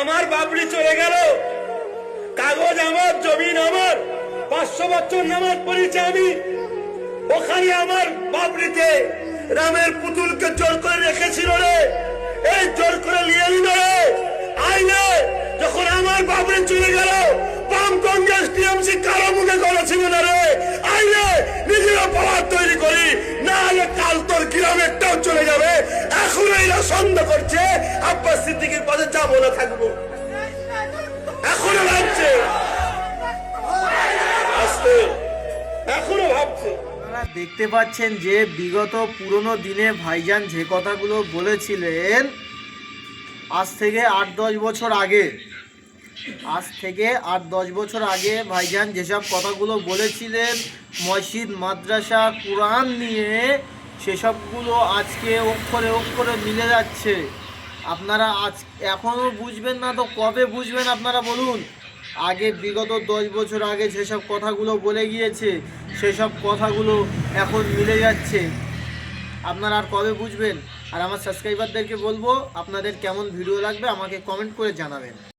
আমার বাবরি চলে গেল। কাগজ আমার, জমিন আমার, পাঁচশো বছর নামাজ পড়েছি আমি। ওখানে আমার বাবরিতে রামের পুতুলকে জোর করে রেখেছিল রে। এই জোর করে নিয়ে নিল রে। আইনে যখন আমার বাবরি চলে গেল, বাম কংগ্রেস টিএমসি কারও মুখে করেছিল না রে। আইনে নিজেরা পাওয়ার তৈরি করি না হলে কাল তোর গ্রামেরটাও চলে যাবে। এখন এরা সন্দেহ করছে আব্বাস না থাকব। এখনও ভাবছে। এখনও ভাবছে। দেখতে পাচ্ছেন যে বিগত পুরনো দিনে ভাইজান যে কথাগুলো বলেছিলেন, আজ থেকে আট দশ বছর আগে, আজ থেকে আট দশ বছর আগে ভাইজান যেসব কথাগুলো বলেছিলেন, মসজিদ, মাদ্রাসা, কোরআন নিয়ে, সেসবগুলো আজকে অক্ষরে অক্ষরে মিলে যাচ্ছে। আপনারা আজ এখনও বুঝবেন না তো কবে বুঝবেন আপনারা বলুন? আগে বিগত দশ বছর আগে সেসব কথাগুলো বলে গিয়েছে, সেসব কথাগুলো এখন মিলে যাচ্ছে। আপনারা আর কবে বুঝবেন? আর আমার সাবস্ক্রাইবারদেরকে বলব, আপনাদের কেমন ভিডিও লাগবে আমাকে কমেন্ট করে জানাবেন।